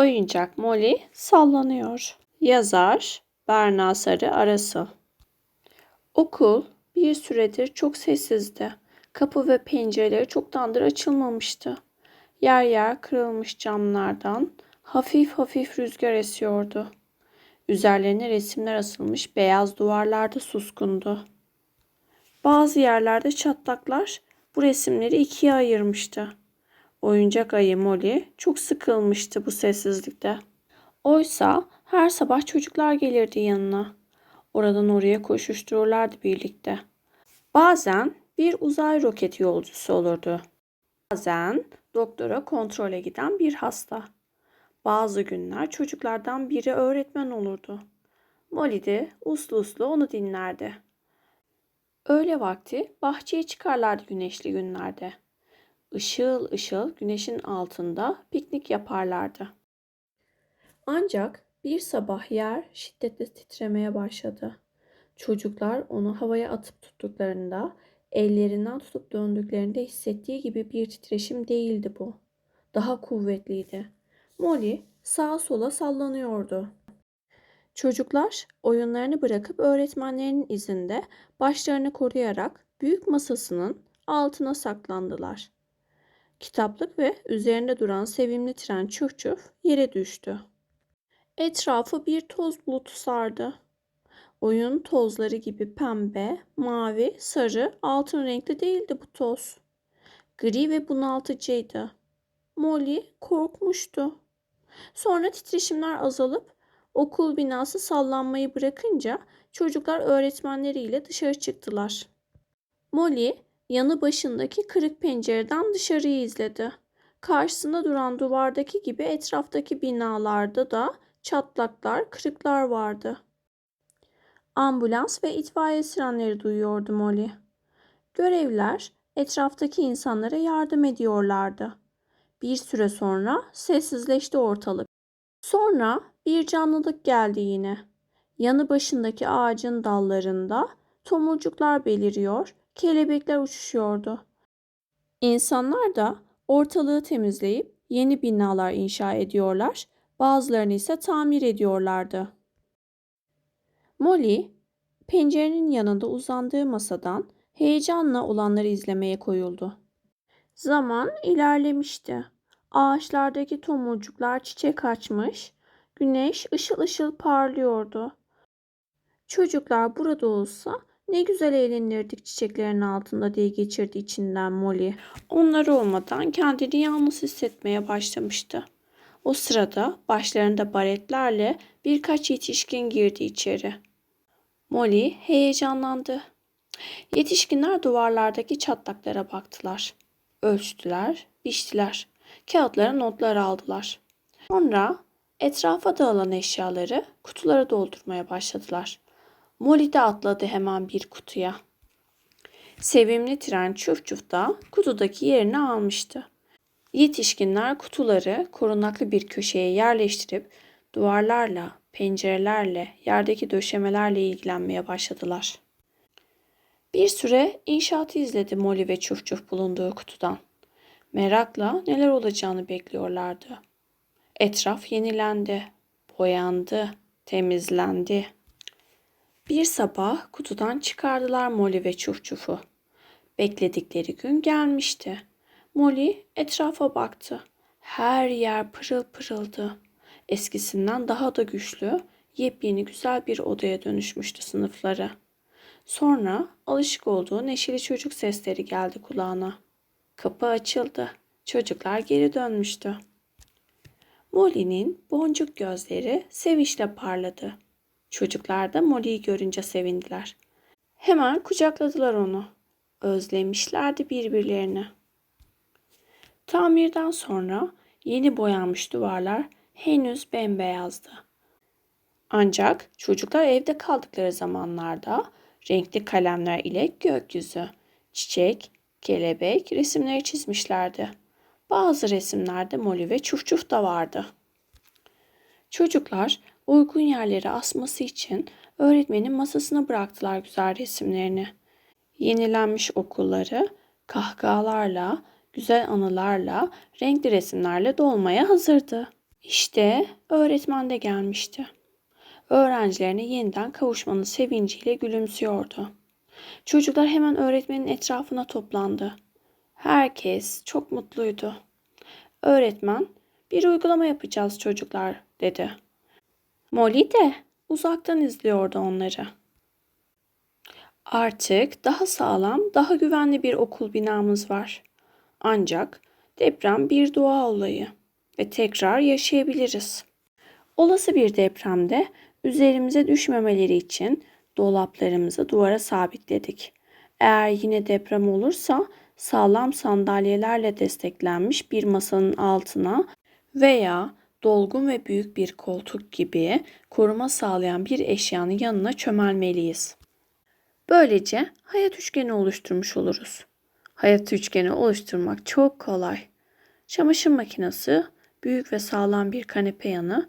Oyuncak Molly sallanıyor. Yazar Berna Sarı Arasıl Okul bir süredir çok sessizdi. Kapı ve pencereleri çoktandır açılmamıştı. Yer yer kırılmış camlardan hafif hafif rüzgar esiyordu. Üzerlerine resimler asılmış beyaz duvarlarda suskundu. Bazı yerlerde çatlaklar bu resimleri ikiye ayırmıştı. Oyuncak ayı Molly çok sıkılmıştı bu sessizlikte. Oysa her sabah çocuklar gelirdi yanına. Oradan oraya koşuştururlardı birlikte. Bazen bir uzay roket yolcusu olurdu. Bazen doktora kontrole giden bir hasta. Bazı günler çocuklardan biri öğretmen olurdu. Molly de uslu uslu onu dinlerdi. Öğle vakti bahçeye çıkarlardı güneşli günlerde. Işıl ışıl güneşin altında piknik yaparlardı. Ancak bir sabah yer şiddetle titremeye başladı. Çocuklar onu havaya atıp tuttuklarında, ellerinden tutup döndüklerinde hissettiği gibi bir titreşim değildi bu. Daha kuvvetliydi. Molly sağa sola sallanıyordu. Çocuklar oyunlarını bırakıp öğretmenlerinin izinde başlarını koruyarak büyük masasının altına saklandılar. Kitaplık ve üzerinde duran sevimli tren çuf çuf yere düştü. Etrafı bir toz bulutu sardı. Oyun tozları gibi pembe, mavi, sarı, altın renkli değildi bu toz. Gri ve bunaltıcıydı. Molly korkmuştu. Sonra titreşimler azalıp okul binası sallanmayı bırakınca çocuklar öğretmenleriyle dışarı çıktılar. Molly yanı başındaki kırık pencereden dışarıyı izledi. Karşısında duran duvardaki gibi etraftaki binalarda da çatlaklar, kırıklar vardı. Ambulans ve itfaiye sirenleri duyuyordu Molly. Görevliler etraftaki insanlara yardım ediyorlardı. Bir süre sonra sessizleşti ortalık. Sonra bir canlılık geldi yine. Yanı başındaki ağacın dallarında tomurcuklar beliriyor, kelebekler uçuşuyordu. İnsanlar da ortalığı temizleyip yeni binalar inşa ediyorlar, bazılarını ise tamir ediyorlardı. Molly, pencerenin yanında uzandığı masadan heyecanla olanları izlemeye koyuldu. Zaman ilerlemişti. Ağaçlardaki tomurcuklar çiçek açmış, güneş ışıl ışıl parlıyordu. Çocuklar burada olsa ne güzel eğlenirdik çiçeklerin altında diye geçirdi içinden Molly. Onlar olmadan kendini yalnız hissetmeye başlamıştı. O sırada başlarında baretlerle birkaç yetişkin girdi içeri. Molly heyecanlandı. Yetişkinler duvarlardaki çatlaklara baktılar. Ölçtüler, biçtiler. Kağıtlara notlar aldılar. Sonra etrafa dağılan eşyaları kutulara doldurmaya başladılar. Molly de atladı hemen bir kutuya. Sevimli tren çuf çuf da kutudaki yerini almıştı. Yetişkinler kutuları korunaklı bir köşeye yerleştirip duvarlarla, pencerelerle, yerdeki döşemelerle ilgilenmeye başladılar. Bir süre inşaatı izledi Molly ve Çuf Çuf bulunduğu kutudan. Merakla neler olacağını bekliyorlardı. Etraf yenilendi, boyandı, temizlendi. Bir sabah kutudan çıkardılar Molly ve Çuf Çuf'u. Bekledikleri gün gelmişti. Molly etrafa baktı. Her yer pırıl pırıldı. Eskisinden daha da güçlü, yepyeni güzel bir odaya dönüşmüştü sınıfları. Sonra alışık olduğu neşeli çocuk sesleri geldi kulağına. Kapı açıldı. Çocuklar geri dönmüştü. Molly'nin boncuk gözleri sevinçle parladı. Çocuklar da Molly'yi görünce sevindiler. Hemen kucakladılar onu. Özlemişlerdi birbirlerini. Tamirden sonra yeni boyanmış duvarlar henüz bembeyazdı. Ancak çocuklar evde kaldıkları zamanlarda renkli kalemler ile gökyüzü, çiçek, kelebek resimleri çizmişlerdi. Bazı resimlerde Molly ve Çuf Çuf da vardı. Çocuklar uygun yerlere asması için öğretmenin masasına bıraktılar güzel resimlerini. Yenilenmiş okulları kahkahalarla, güzel anılarla, renkli resimlerle dolmaya hazırdı. İşte öğretmen de gelmişti. Öğrencilerine yeniden kavuşmanın sevinciyle gülümsüyordu. Çocuklar hemen öğretmenin etrafına toplandı. Herkes çok mutluydu. Öğretmen, bir uygulama yapacağız çocuklar dedi. Molly de uzaktan izliyordu onları. Artık daha sağlam, daha güvenli bir okul binamız var. Ancak deprem bir doğa olayı ve tekrar yaşayabiliriz. Olası bir depremde üzerimize düşmemeleri için dolaplarımızı duvara sabitledik. Eğer yine deprem olursa sağlam sandalyelerle desteklenmiş bir masanın altına veya dolgun ve büyük bir koltuk gibi koruma sağlayan bir eşyanın yanına çömelmeliyiz. Böylece hayat üçgeni oluşturmuş oluruz. Hayat üçgeni oluşturmak çok kolay. Çamaşır makinesi, büyük ve sağlam bir kanepe yanı,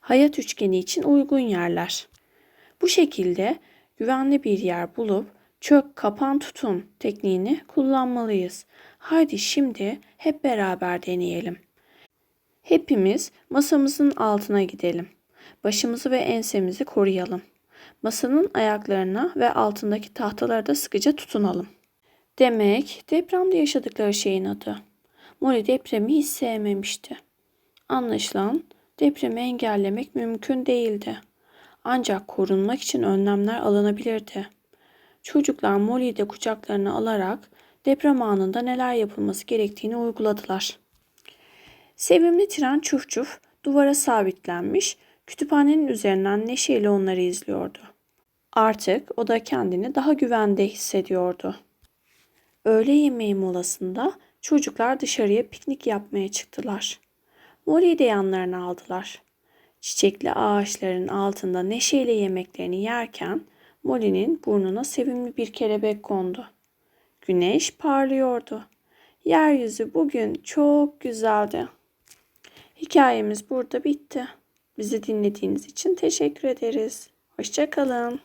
hayat üçgeni için uygun yerler. Bu şekilde güvenli bir yer bulup çök kapan tutun tekniğini kullanmalıyız. Haydi şimdi hep beraber deneyelim. Hepimiz masamızın altına gidelim. Başımızı ve ensemizi koruyalım. Masanın ayaklarına ve altındaki tahtalara da sıkıca tutunalım. Demek depremde yaşadıkları şeyin adı. Molly depremi hiç sevmemişti. Anlaşılan depremi engellemek mümkün değildi. Ancak korunmak için önlemler alınabilirdi. Çocuklar Molly'yi de kucaklarına alarak deprem anında neler yapılması gerektiğini uyguladılar. Sevimli tren çuf çuf duvara sabitlenmiş, kütüphanenin üzerinden neşeyle onları izliyordu. Artık o da kendini daha güvende hissediyordu. Öğle yemeği molasında çocuklar dışarıya piknik yapmaya çıktılar. Molly'yi de yanlarına aldılar. Çiçekli ağaçların altında neşeyle yemeklerini yerken Molly'nin burnuna sevimli bir kelebek kondu. Güneş parlıyordu. Yeryüzü bugün çok güzeldi. Hikayemiz burada bitti. Bizi dinlediğiniz için teşekkür ederiz. Hoşçakalın.